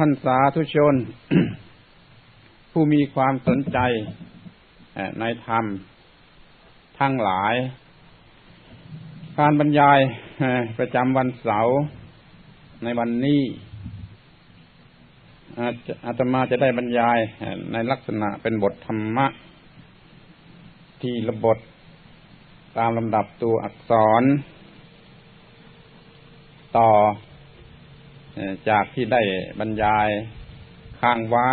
ท่านสาธุชน ผู้มีความสนใจในธรรมทั้งหลาย การบรรยายประจำวันเสาร์ในวันนี้อาตมาจะได้บรรยายในลักษณะเป็นบทธรรมะ ที่ระบทตามลำดับตัวอักษร ต่อ จากที่ได้บรรยายข้างไว้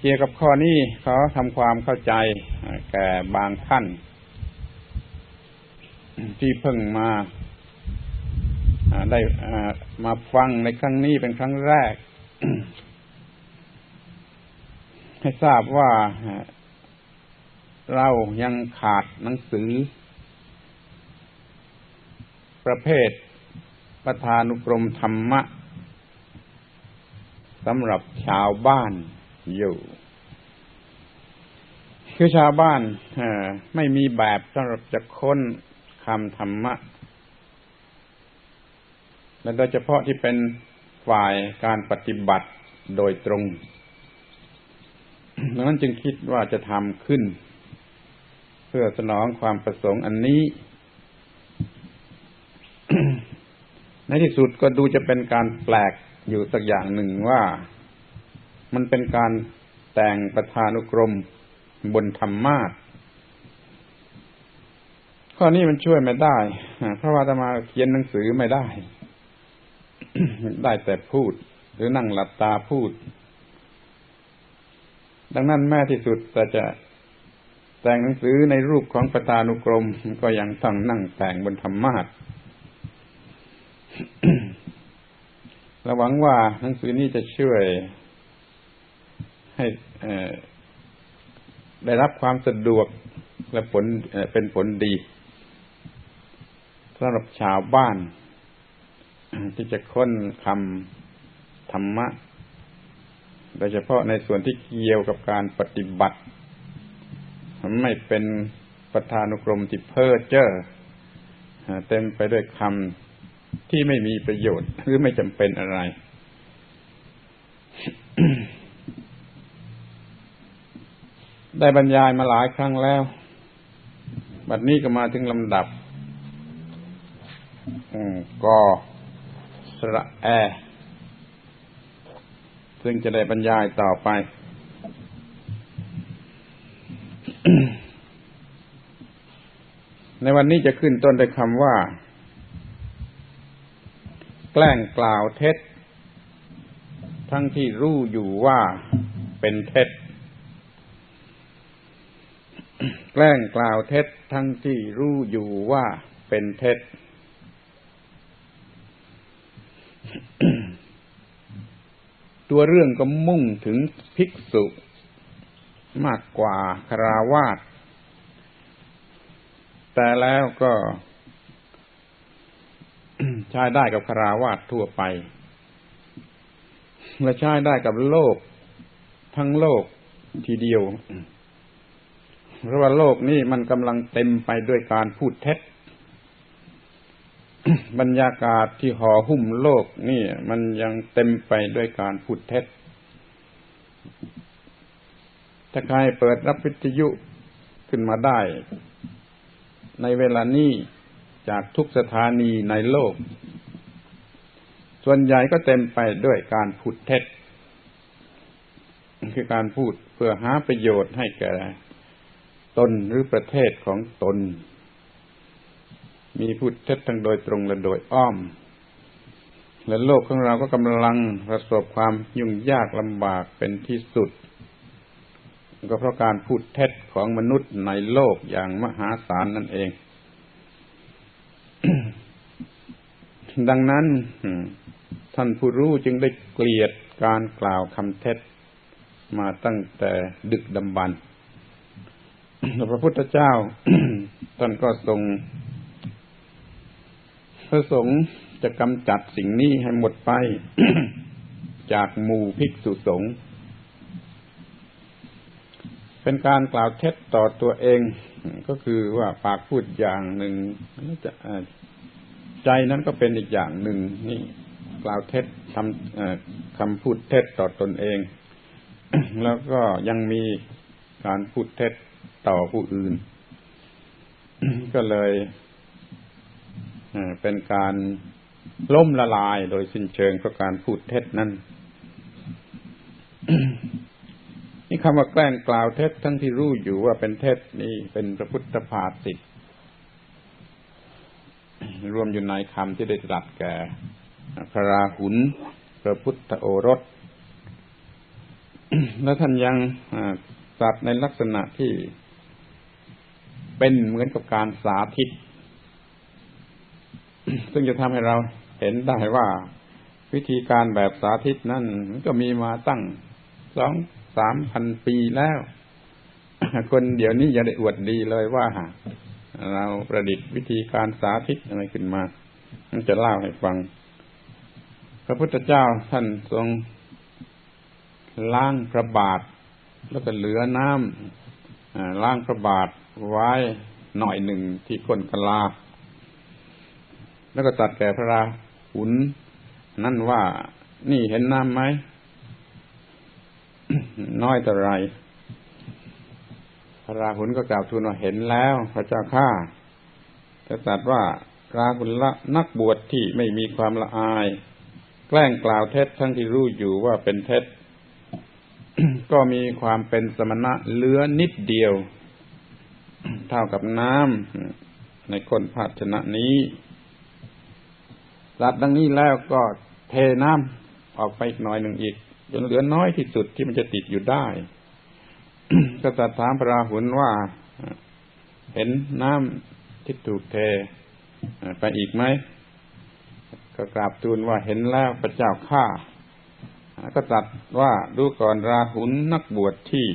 เกี่ยวกับข้อนี้เขาทำความเข้าใจแก่บางท่าน ที่เพิ่งมาได้มาฟังในครั้งนี้เป็นครั้งแรก ให้ทราบว่าเรายังขาดหนังสือ ประเภท ประธานุกรมธรรมะสำหรับชาวบ้านอยู่ คือชาวบ้านไม่มีแบบสำหรับจะค้นคำธรรมะ และโดยเฉพาะที่เป็นฝ่ายการปฏิบัติโดยตรงดังนั้นจึงคิดว่าจะทำขึ้น เพื่อสนองความประสงค์อันนี้ ในที่สุดก็ดูจะเป็นการแปลกอยู่สักอย่างหนึ่งว่ามันเป็นการแต่งประธานุกรมบนธรรมาทข้อนี้มันช่วยไม่ได้เพราะว่าจะมาเขียนหนังสือไม่ได้ ได้แต่พูด หรือนั่งหลับตาพูด ดังนั้นแม้ที่สุดแต่จะแต่งหนังสือในรูปของประธานุกรมก็ยังต้องนั่งแต่งบนธรรมาท เราหวังว่าหนังสือนี้จะช่วยให้ได้รับความสะดวกและผลเป็นผลดีสำหรับชาวบ้าน ที่จะค้นคำธรรมะ โดยเฉพาะในส่วนที่เกี่ยวกับการปฏิบัติ ไม่เป็นประธานุกรมที่เพ้อเจ้อเต็มไปด้วยคำ ที่ไม่มีประโยชน์ หรือไม่จำเป็นอะไร ได้บรรยายมาหลายครั้งแล้ว บัดนี้ก็มาถึงลำดับกอสระแอ ซึ่งจะได้บรรยายต่อไปในวันนี้จะขึ้นต้นด้วยคำว่า แกล้งกล่าวเท็จ ทั้งที่รู้อยู่ว่าเป็นเท็จ แกล้งกล่าวเท็จทั้งที่รู้อยู่ว่าเป็นเท็จ ตัวเรื่องก็มุ่งถึงภิกษุ มากกว่าคราวาสแต่แล้วก็ ใช้ได้กับคราวาสทั่วไป และใช้ได้กับโลก ทั้งโลกทีเดียวเพราะว่าโลกนี้มันกำลังเต็มไปด้วยการพูดเท็จ บรรยากาศที่ห่อหุ้มโลกนี่มันยังเต็มไปด้วยการพูดเท็จ ถ้าใครเปิดรับวิทยุขึ้นมาได้ ในเวลานี้ จากทุกสถานีในโลก ส่วนใหญ่ก็เต็มไปด้วยการพูดเท็จ คือการพูดเพื่อหาประโยชน์ให้แก่ตนหรือประเทศของตน มีพูดเท็จทั้งโดยตรงและโดยอ้อม และโลกของเราก็กำลังประสบความยุ่งยากลำบากเป็นที่สุด ก็เพราะการพูดเท็จของมนุษย์ในโลกอย่างมหาศาลนั่นเอง ดังนั้นท่านผู้รู้จึงได้เกลียดการกล่าวคำเท็จมาตั้งแต่ดึกดำบรรพระพุทธเจ้าท่านก็ทรงพระสงฆ์จะกำจัดสิ่งนี้ให้หมดไป จากหมู่ภิกษุสงฆ์ เป็นการกล่าวเท็จต่อตัวเอง ก็คือว่าปากพูดอย่างหนึ่งใจนั้นก็เป็นอีกอย่างหนึ่งนี่กล่าวเท็จทำคำพูดเท็จต่อตนเอง แล้วก็ยังมีการพูดเท็จต่อผู้อื่น ก็เลยเป็นการล้มละลายโดยสิ้นเชิงเพราะการพูดเท็จนั้น คำว่าแกล้งกล่าวเท็จทั้งที่รู้อยู่ว่าเป็นเท็จนี่เป็นพระพุทธภาษิตรวมอยู่ในคำที่ได้ตรัสแก่พระราหุลพระพุทธโอรส และท่านยังตรัสในลักษณะที่เป็นเหมือนกับการสาธิต ซึ่งจะทำให้เราเห็นได้ว่า วิธีการแบบสาธิตนั่นก็มีมาตั้งสอง สามพันปีแล้ว คนเดี๋ยวนี้ยังได้อวดดีเลยว่า เราประดิษฐ์วิธีการสาธิตอะไรขึ้นมามันจะเล่าให้ฟัง พระพุทธเจ้าท่านทรงล้างพระบาท แล้วก็เหลือน้ำล้างพระบาทไว้หน่อยหนึ่งที่ก้นกลา แล้วก็ตัดแก่พระราหุนนั่นว่านี่เห็นน้ำไหม น้อยต่ไร พระราหุลก็กล่าวทูลว่าเห็นแล้ว พระเจ้าข้าแต่ตัดว่าราหุลละนักบวชที่ไม่มีความละอาย แกล้งกล่าวเท็จทั้งที่รู้อยู่ว่าเป็นเท็จ ก็มีความเป็นสมณะเลือนิดเดียว เท่ากับน้ำในคนภาชนะนี้ตัดดังนี้แล้วก็เทน้ำออกไปอีกหน่อยหนึ่งอีก จนเหลือน้อยที่สุดที่มันจะติดอยู่ได้ก็ตัดถามพระราหุลว่าเห็นน้ำที่ถูกเทไปอีกไหมก็กราบทูลว่าเห็นแล้วพระเจ้าข้าก็ตัดว่าดูก่อนราหุลนักบวชที่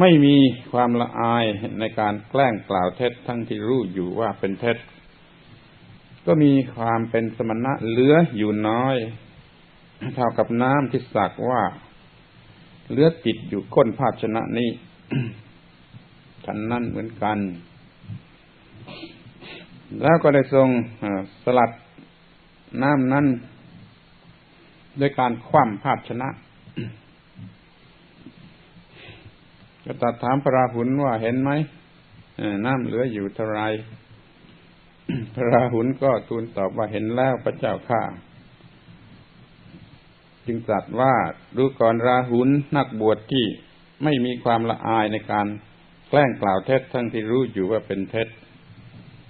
ไม่มีความละอายในการแกล้งกล่าวเท็จทั้งที่รู้อยู่ว่าเป็นเท็จ ก็มีความเป็นสมณะเหลืออยู่น้อย เท่ากับน้ำที่สักว่าเลือดติดอยู่ก้นภาชนะนี้ฉันนั่นเหมือนกัน แล้วก็ได้ทรงสลัดน้ำนั้นด้วยการคว่ำภาชนะก็ตัดถามพระราหุลว่าเห็นไหมน้ำเหลืออยู่เท่าไรพระราหุลก็ทูลตอบว่าเห็นแล้วพระเจ้าข้า จึงตรัสว่าดูก่อนราหุลนักบวชที่ไม่มีความละอายในการแกล้งกล่าวเท็จทั้งที่รู้อยู่ว่าเป็นเท็จ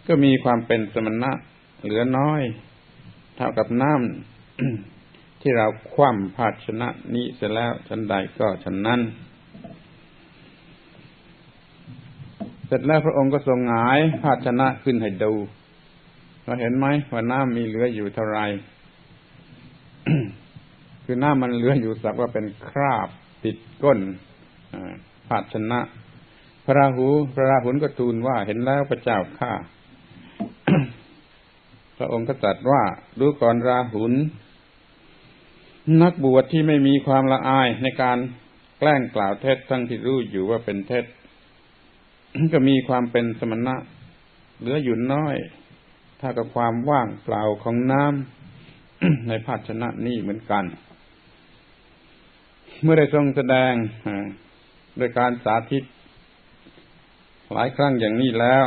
ก็มีความเป็นสมณะเหลือน้อย เท่ากับน้ำที่เราคว่ำภาชนะนี้เสร็จแล้วชั้นใดก็ชั้นนั้นเสร็จแล้วพระองค์ก็ทรงหงายภาชนะขึ้นให้ดูเราเห็นไหมว่าน้ำมีเหลืออยู่เท่าไร คือน้ำมันเหลืออยู่สักว่าเป็นคราบติดก้นภาชนะ พระราหูพระราหุลก็ทูลว่าเห็นแล้วพระเจ้าข้าพระองค์ก็ตรัสว่าดูก่อนราหุลนักบวชที่ไม่มีความละอายในการแกล้งกล่าวเท็จทั้งที่รู้อยู่ว่าเป็นเท็จก็มีความเป็นสมณะ เหลืออยู่น้อย ถ้ากับความว่างเปล่าของน้ำในภาชนะนี้เหมือนกัน เมื่อได้ทรงแสดงโดยการสาธิต หลายครั้งอย่างนี้แล้ว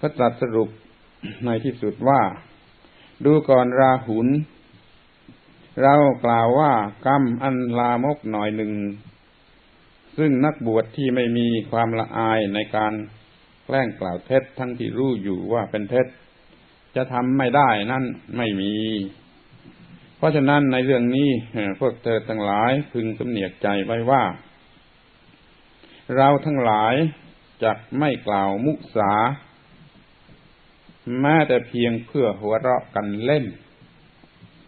ก็ตรัสสรุปในที่สุดว่า ดูก่อนราหุลเรากล่าวว่ากรรมอันลามกหน่อยหนึ่ง ซึ่งนักบวชที่ไม่มีความละอายในการแกล้งกล่าวเท็จทั้งที่รู้อยู่ว่าเป็นเท็จ จะทำไม่ได้นั่นไม่มี ราะฉะนั้นในเรื่องนี้พวกเธอทั้งหลายพึงสำเนียกใจไว้ว่า เราทั้งหลายจะไม่กล่าวมุสาแม้แต่เพียงเพื่อหัวเราะกันเล่น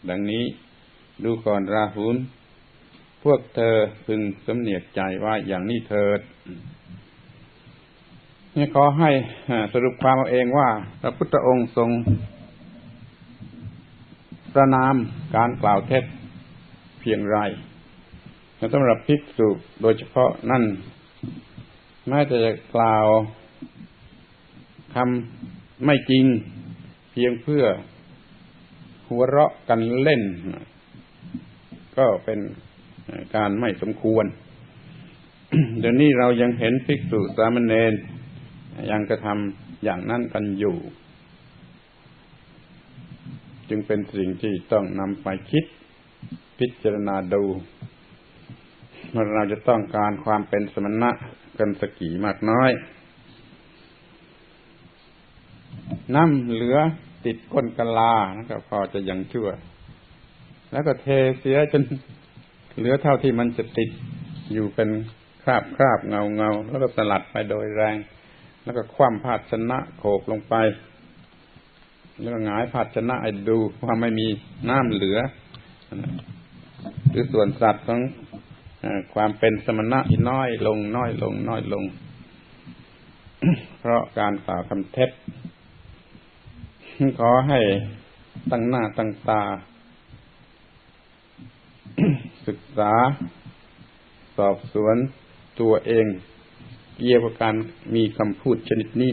ดังนี้ดูก่อนราหุลพวกเธอพึงสำเนียกใจว่าอย่างนี้เถิดนี่ขอให้สรุปความเอาเองว่า พระพุทธองค์ทรง ประนามการกล่าวเท็จเพียงไรสำหรับภิกษุโดยเฉพาะนั่นแม้จะกล่าวคำไม่จริง เพียงเพื่อหัวเราะกันเล่น ก็เป็นการไม่สมควร เดี๋ยวนี้เรายังเห็นภิกษุสามเณรยังกระทำอย่างนั้นกันอยู่ จึงเป็นสิ่งที่ต้องนำไปคิดพิจารณาดูว่าเราจะต้องการความเป็นสมณะกันสกี่มากน้อย น้ำเหลือติดก้นกะลานะก็พอจะยังชั่ว แล้วก็เทเสียจนเหลือเท่าที่มันจะติดอยู่เป็นคราบคราบเงาเงาแล้วก็สลัดไปโดยแรง แล้วก็คว่ำภาชนะโขกลงไป แล้วหงายภาชนะให้ดูว่าไม่มีน้ำเหลือ หรือส่วนสัตว์ของความเป็นสมณะน้อยลงน้อยลงน้อยลง เพราะการกล่าวคำเท็จขอให้ตั้งหน้าตั้งตา ศึกษา สอบสวนตัวเอง เกี่ยวกับการมีคำพูดชนิดนี้